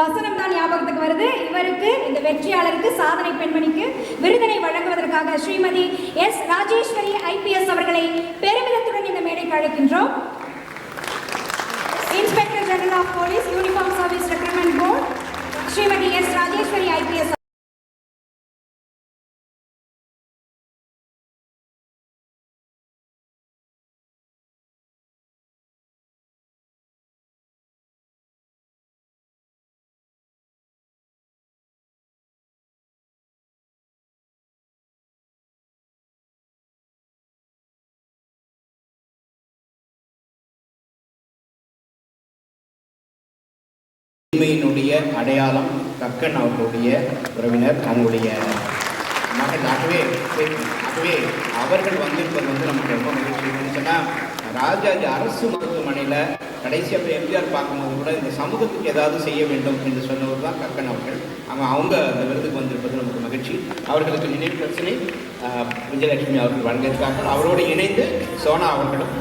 வசனம் தான் ஞாபகத்துக்கு வருது. இவருக்கு இந்த வெற்றியாளருக்கு சாதனை பெண்மணிக்கு விருதினை வழங்குவதற்காக ஸ்ரீமதி எஸ் ராஜேஸ்வரி ஐபிஎஸ் அவர்களை பெருமிதத்துடன் இந்த மேடைக்கு அழைக்கின்றோம். Inspector general of police uniform service recruitment board Shrimati S Rajeswari IPS உண்மையினுடைய அடையாளம் கக்கன் அவர்களுடைய உறவினர் அவங்களுடைய மகள். ஆகவே ஆகவே அவர்கள் வந்திருப்பது வந்து நமக்கு ரொம்ப மகிழ்ச்சி சொன்னால் ராஜாஜி அரசு மருத்துவமனையில் கடைசியாக எம்ஜிஆர் பார்க்கும்போது கூட இந்த சமூகத்துக்கு ஏதாவது செய்ய வேண்டும் என்று சொன்னவர் தான் கக்கன் அவர்கள். அவங்க அவங்க அந்த விருதுக்கு வந்திருப்பது நமக்கு மகிழ்ச்சி. அவர்களுக்கு நினைவு பிரச்சனை விஜயலட்சுமி அவர்கள் வழங்கியிருக்கார்கள். அவரோடு இணைந்து சோனா அவர்களும்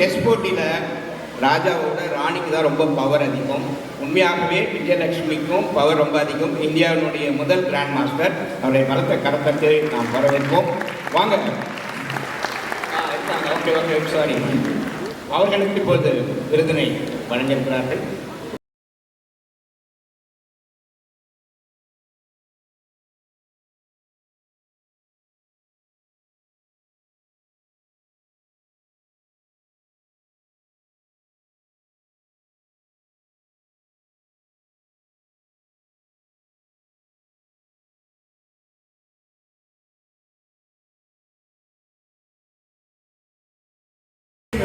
செஸ் போட்டியில் ராஜாவோட ராணிக்கு தான் ரொம்ப பவர் அதிகம். உண்மையாகவே விஜயலட்சுமிக்கும் பவர் ரொம்ப அதிகம். இந்தியாவினுடைய முதல் கிராண்ட் மாஸ்டர் அவருடைய பலத்த கடத்தத்தை நாம் வரவேற்போம். வாங்க. Okay okay. சாரி அவர்களுக்கு இப்போது விருதினை வழங்கியிருக்கிறார்கள்.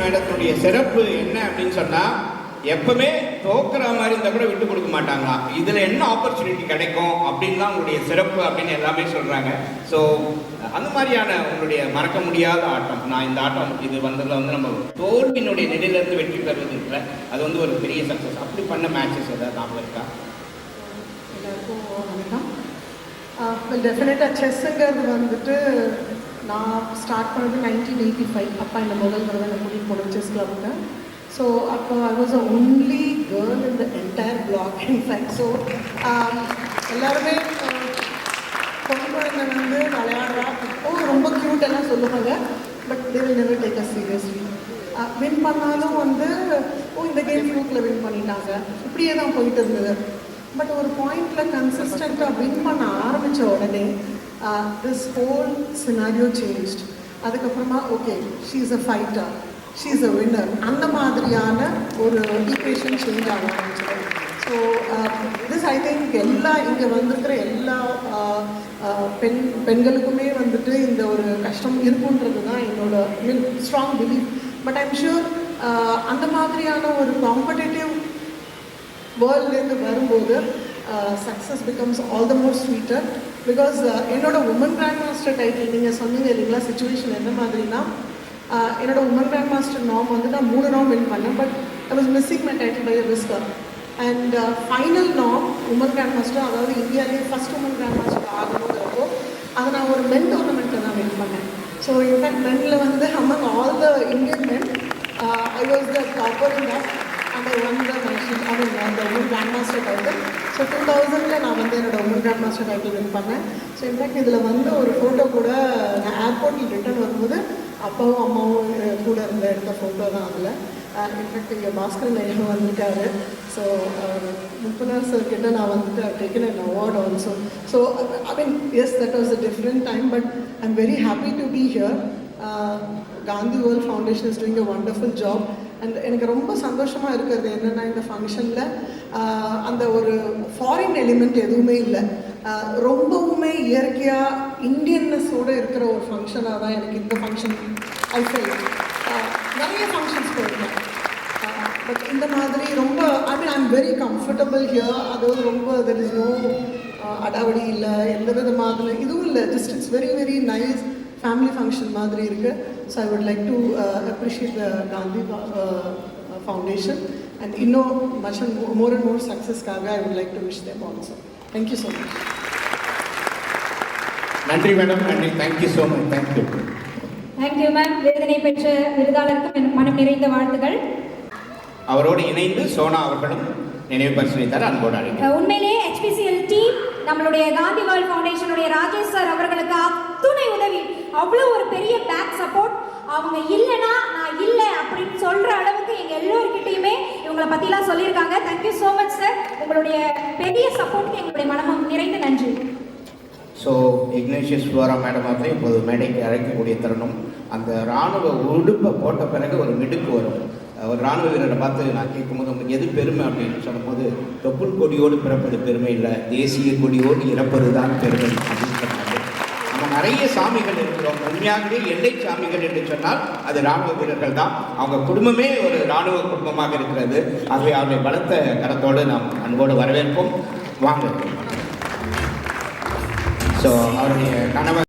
மேடத்துடைய சிறப்பு என்ன அப்படின்னு சொன்னால் எப்பவுமே தோக்குற மாதிரி இருந்தால் கூட விட்டு கொடுக்க மாட்டாங்களாம். இதில் என்ன ஆப்பர்ச்சுனிட்டி கிடைக்கும் அப்படின்னு தான் உங்களுடைய சிறப்பு அப்படின்னு எல்லாமே சொல்கிறாங்க ஸோ அந்த மாதிரியான உங்களுடைய மறக்க முடியாத ஆட்டம். நான் இந்த ஆட்டம் இது வந்ததில் வந்து நம்ம தோல்வியினுடைய நிலையிலிருந்து வெற்றி பெறுவது இருக்குல்ல அது வந்து ஒரு பெரிய சக்சஸ் அப்படி பண்ண மேட்சஸ் ஏதாவது ஞாபகம் இருக்கா? எல்லாருக்கும் வணக்கம். டெஃபினட்டாக செஸ்ஸுங்கிறது வந்துட்டு நான் ஸ்டார்ட் பண்ணது நைன்டீன் எயிட்டி ஃபைவ் அப்பா இந்த முதல் தடவை என்னை கூட்டிகிட்டு போன செஸ் கிளப்புக்கு ஸோ அப்போ I was a only girl in the entire block in fact so எல்லாருமே uh, பொண்ணு குழந்தை வந்து விளையாடுறா. ஓ ரொம்ப க்யூட் எல்லாம் சொல்லுவாங்க. But they will never take a seriously win பண்ணாலும் வந்து ஓ இந்த கேம் ஃப்ளூக்கில் வின் பண்ணிட்டாங்க. இப்படியே தான் போயிட்டு இருந்தது. பட் ஒரு பாயிண்டில் கன்சிஸ்டண்ட்டாக வின் பண்ண ஆரம்பித்த உடனே திஸ் ஹோல் சினாரியோ சேஞ்ச் அதுக்கப்புறமா okay she is a fighter she is a winner அந்த மாதிரியான ஒரு ஈக்குவேஷன் சேஞ்ச் ஆக ஆரம்பிச்சது. ஸோ திஸ் ஐ திங்க் எல்லா இங்கே வந்திருக்கிற எல்லா uh, uh, பெண் பெண்களுக்குமே வந்துட்டு இந்த ஒரு கஷ்டம் இருக்குன்றது தான் என்னோட mean strong belief but I'm sure அந்த மாதிரியான ஒரு காம்படேட்டிவ் வேர்ல்ட்லேருந்து வரும்போது success becomes all the more sweeter because uh, என்னோட உமன் கிராண்ட் மாஸ்டர் டைட்டில் நீங்கள் சொன்னீங்க இல்லைங்களா சுச்சுவேஷன் என்ன மாதிரினா uh, என்னோட உமன் கிராண்ட் மாஸ்டர் நாம் வந்து நான் மூணு நாம் வின் பண்ணேன் but I was missing my title by whisker and final நாம் உமன் கிராண்ட் மாஸ்டர் அதாவது இந்தியாவிலேயே ஃபஸ்ட் உமன் கிராண்ட் மாஸ்டர் ஆகணுங்கிறப்போ அதை நான் ஒரு மென் டோர்னமெண்ட்டில் தான் வின் பண்ணேன். ஸோ இன்ஃபேக்ட் மென்னில் வந்து among all the Indian men I was the topper in that அந்த I won the I mean அந்த woman grand master title so two தௌசண்டில் நான் வந்து என்னோட woman grand master title win பண்ணேன் ஸோ இன்ஃபேக்ட் இதில் வந்து ஒரு ஃபோட்டோ கூட நான் ஏர்போர்ட்டில் ரிட்டர்ன் வரும்போது அப்பாவும் அம்மாவும் கூட இருந்த எடுத்த ஃபோட்டோ தான் அதில். இன்ஃபேக்ட் இங்கே பாஸ்கர் நேரம் வந்துட்டாரு. ஸோ முப்பனார் சார் கிட்ட நான் வந்துட்டு taken and award also so I mean yes that was a different time but I am very happy to be here Gandhi world foundation is doing a wonderful job and எனக்கு ரொம்ப சந்தோஷமாக இருக்கிறது என்னென்னா இந்த ஃபங்க்ஷனில் அந்த ஒரு ஃபாரின் எலிமெண்ட் எதுவுமே இல்லை. ரொம்பவுமே இயற்கையாக இந்தியன்னஸோடு இருக்கிற ஒரு ஃபங்க்ஷனாக தான் எனக்கு இந்த ஃபங்க்ஷன் ஐ ஃபைல் நிறைய ஃபங்க்ஷன்ஸ் போயிருக்கேன். பட் இந்த மாதிரி ரொம்ப I mean I'm very comfortable here அதாவது ரொம்ப தெர் இஸ் நோ அடாவடி இல்லை எந்த வித மாதிரி இதுவும் இல்லை. Just it's very very nice family function மாதிரி இருக்குது so I would like to appreciate the Gandhi foundation and இன்னும் much more and more சக்ஸஸ்க்காக I would like to wish them also thank you so much நன்றி madam. நன்றி. Thank you so much thank you thank you ma'am விருதினை பெற்ற விருதாளருக்கு என் மனம் நிறைந்த வாழ்த்துகள். அவரோடு இணைந்து சோனா அவர்களும் நினைவு பரிசு வைத்தார் அன்போடு அழைக்கிறேன் உண்மையிலேயே ஹெச்பிசிஎல் டீம் நம்மளுடைய காந்தி வேர்ல்ட் ஃபவுண்டேஷனுடைய ராஜேஷ் சார் அவர்களுக்கு அத்துணை உதவி. அவ்வளோ ஒரு பெரிய பேக் சப்போர்ட் அவங்க இல்லைன்னா நான் இல்லை அப்படின்னு சொல்கிற அளவுக்கு எங்கள் எல்லோருக்கிட்டையுமே இவங்களை பற்றிலாம் சொல்லியிருக்காங்க. தேங்க்யூ ஸோ மச் சார் உங்களுடைய பெரிய சப்போர்ட்டுக்கு எங்களுடைய மனமும் நிறைந்த நன்றி. ஸோ இக்னேஷியஸ் ஃப்ளோரா மேடம் அவர்களை இப்போது மேடைக்கு அழைக்கக்கூடிய தருணம். அந்த இராணுவ உடுப்பை போட்ட பிறகு ஒரு மிடுக்கு வரும். ஒரு ராணுவ வீரரை பார்த்து நான் கேட்கும்போது உங்களுக்கு எது பெருமை? அப்படின்னு சொல்லும்போது தொப்புள் கொடியோடு பிறப்பது பெருமை இல்லை. தேசிய கொடியோடு இறப்பது தான் பெருமை. அப்படின்னு நிறைய சாமிகள் இருக்கிறோம். உண்மையாகவே எல்லை சாமிகள் என்று சொன்னால் அது ராணுவ வீரர்கள் தான். அவங்க குடும்பமே ஒரு ராணுவ குடும்பமாக இருக்கிறது. ஆகவே அவருடைய பலத்த கரத்தோடு நாம் அன்போடு வரவேற்போம். வாங்க. ஸோ அவருடைய கணவர்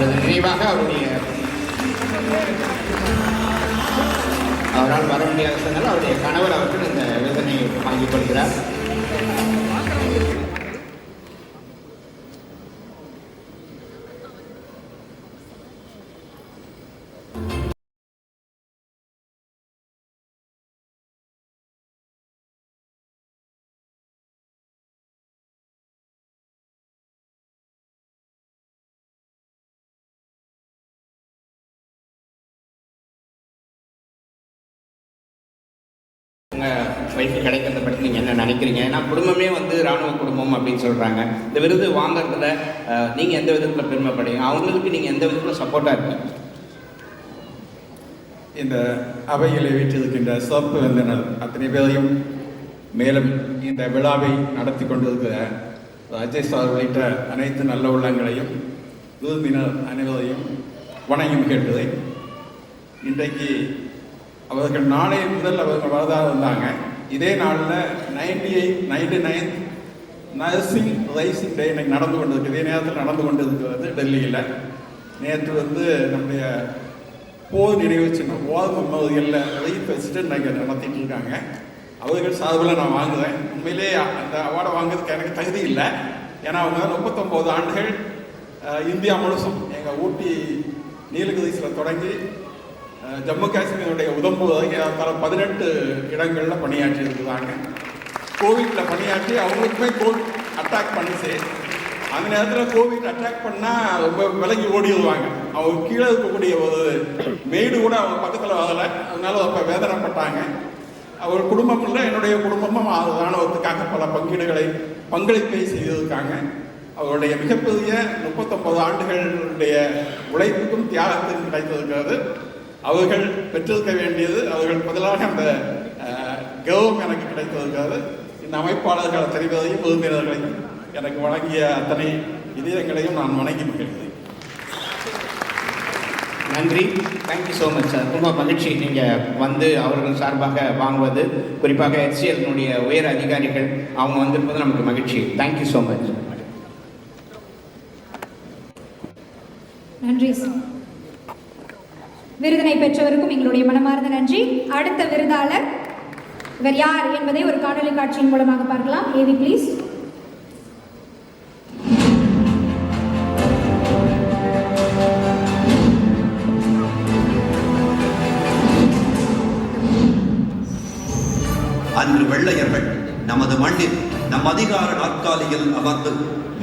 அவரது நினைவாக அவருடைய அவரால் வர முடியாத சொன்னால் அவருடைய கணவர் அவர்கள் இந்த வேதனையை வாங்கிக் கொள்கிறார் உங்கள் ஒய்ஃபு கிடைக்கிறத பற்றி நீங்கள் என்ன நினைக்கிறீங்க? ஏன்னா குடும்பமே வந்து இராணுவ குடும்பம் அப்படின்னு சொல்கிறாங்க இந்த விருது வாங்குறதுல நீங்கள் எந்த விதத்தில் பெருமைப்படுங்க அவங்களுக்கு நீங்கள் எந்த விதத்தில் சப்போர்ட்டாக இருக்கீங்க? இந்த அவைகளை வீற்றிருக்கின்ற சிறப்பு விருந்தினர் அத்தனை பேரையும் மேலும் இந்த விழாவை நடத்தி கொண்டிருக்கிற ராஜேஷ் சார் உள்ளிட்ட அனைத்து நல்ல உள்ளங்களையும் விருந்தினர் அனைவரையும் வணங்கும் கேட்டதை இன்றைக்கு அவர்கள் நாளை முதல் அவர்கள் வரதாக இருந்தாங்க. இதே நாளில் ninety eight ninety nine nursing rising day இன்னைக்கு நடந்து கொண்டிருக்கு. இதே நேரத்தில் நடந்து கொண்டிருக்கிறது டெல்லியில். நேற்று வந்து நம்முடைய போர் நினைவு சின்னம் போர் மெமோரியலில் ரீத் வச்சுட்டு இன்னைக்கு நடத்திட்டு இருக்காங்க. அவர்கள் சார்பில் நான் வாங்குவேன் உண்மையிலே அந்த அவார்டை வாங்குறதுக்கு எனக்கு தகுதி இல்லை. ஏன்னா அவங்க முப்பத்தொம்போது ஆண்டுகள் இந்தியா முழுசும் எங்கள் ஊட்டி நீலகிரிஸில் தொடங்கி ஜம்மு காஷ்மீருடைய உதம்பூர் வரைக்கும் பல பதினெட்டு இடங்களில் பணியாற்றி இருக்கிறாங்க கோவிட்ல பணியாற்றி அவங்களுக்குமே கோவிட் அட்டாக் பண்ணிச்சு. அந்த நேரத்தில் கோவிட் அட்டாக் பண்ணால் ரொம்ப விலகி ஓடிடுவாங்க. அவங்க கீழே இருக்கக்கூடிய ஒரு மெய்டு கூட அவங்க பக்கத்தில் வரலை. அதனால ரொம்ப வேதனைப்பட்டாங்க. அவர் குடும்பம் இல்லை என்னுடைய குடும்பமும் அது ராணுவத்துக்காக பல பங்கீடுகளை பங்களிப்பை செய்திருக்காங்க. அவருடைய மிகப்பெரிய முப்பத்தொன்பது ஆண்டுகளுடைய உழைப்புக்கும் தியாகத்துக்கும் கிடைத்திருக்கிறது. அவர்கள் பெற்றிருக்க வேண்டியது அவர்கள் பதிலாக அந்த கௌரவம் எனக்கு கிடைத்திருக்கிறது இந்த அமைப்பாளர்கள் தெரிவதையும் விருந்தினர்களையும் எனக்கு வழங்கிய அத்தனை இதயங்களையும் நான் வணங்கி மகிழ்கிறேன். நன்றி. தேங்க்யூ ஸோ மச் சார் ரொம்ப மகிழ்ச்சி நீங்கள் வந்து அவர்கள் சார்பாக வாங்குவது. குறிப்பாக ஹெச்சிஎல்னுடைய உயர் அதிகாரிகள் அவங்க வந்திருப்பது நமக்கு மகிழ்ச்சி. தேங்க்யூ ஸோ மச் நன்றி சார் விருதினை பெற்றவருக்கும் எங்களுடைய மனமார்ந்த நன்றி. அடுத்த விருதாளர் இவர் யார் என்பதை ஒரு காணொலி காட்சியின் மூலமாக பார்க்கலாம். ஏவி ப்ளீஸ் அன்று வெள்ளையர்கள் நமது மண்ணில் நம் அதிகார நாற்காலியில் அமர்ந்து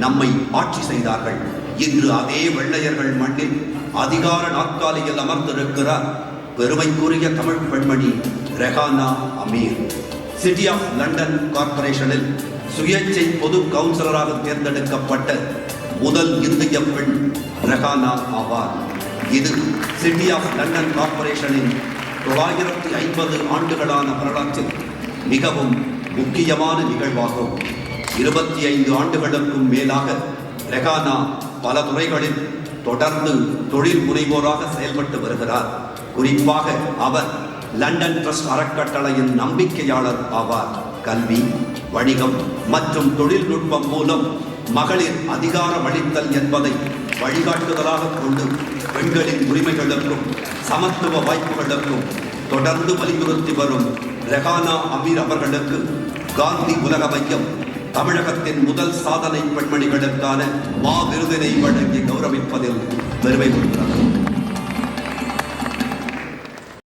நம்மை ஆட்சி செய்தார்கள். இன்று அதே வெள்ளையர்கள் மண்ணில் அதிகார நாற்காலியில் அமர்ந்திருக்கிறார் பெருமைக்குரிய தமிழ் பெண்மணி Rehana Ameer. City of London கார்ப்பரேஷனில் சுயேட்சை பொது கவுன்சிலராக தேர்ந்தெடுக்கப்பட்ட முதல் இந்திய பெண் ரெஹானா ஆவார். இது சிட்டி ஆஃப் லண்டன் கார்ப்பரேஷனின் தொள்ளாயிரத்தி ஐம்பது ஆண்டுகளான வரலாற்றில் மிகவும் முக்கியமான நிகழ்வாகும். இருபத்தி ஐந்து ஆண்டுகளுக்கும் மேலாக ரெகானா பல துறைகளில் தொடர்ந்து தொழில் முனைவோராக செயல்பட்டு வருகிறார். குறிப்பாக அவர் லண்டன் ட்ரஸ்ட் அறக்கட்டளையின் நம்பிக்கையாளர் ஆவார். கல்வி வணிகம் மற்றும் தொழில்நுட்பம் மூலம் மகளிர் அதிகாரமளித்தல் என்பதை வழிகாட்டுதலாக கொண்டு பெண்களின் உரிமைகளுக்கும் சமத்துவ வாய்ப்புகளுக்கும் தொடர்ந்து வலியுறுத்தி வரும் ரெஹானா அமீர் அவர்களுக்கு காந்தி உலக மையம் தமிழகத்தின் முதல் சாதனை பெண்மணிகளுக்கான மா விருதினை வழங்கி கௌரவிப்பதில் பெருமை கொள்கிறார்.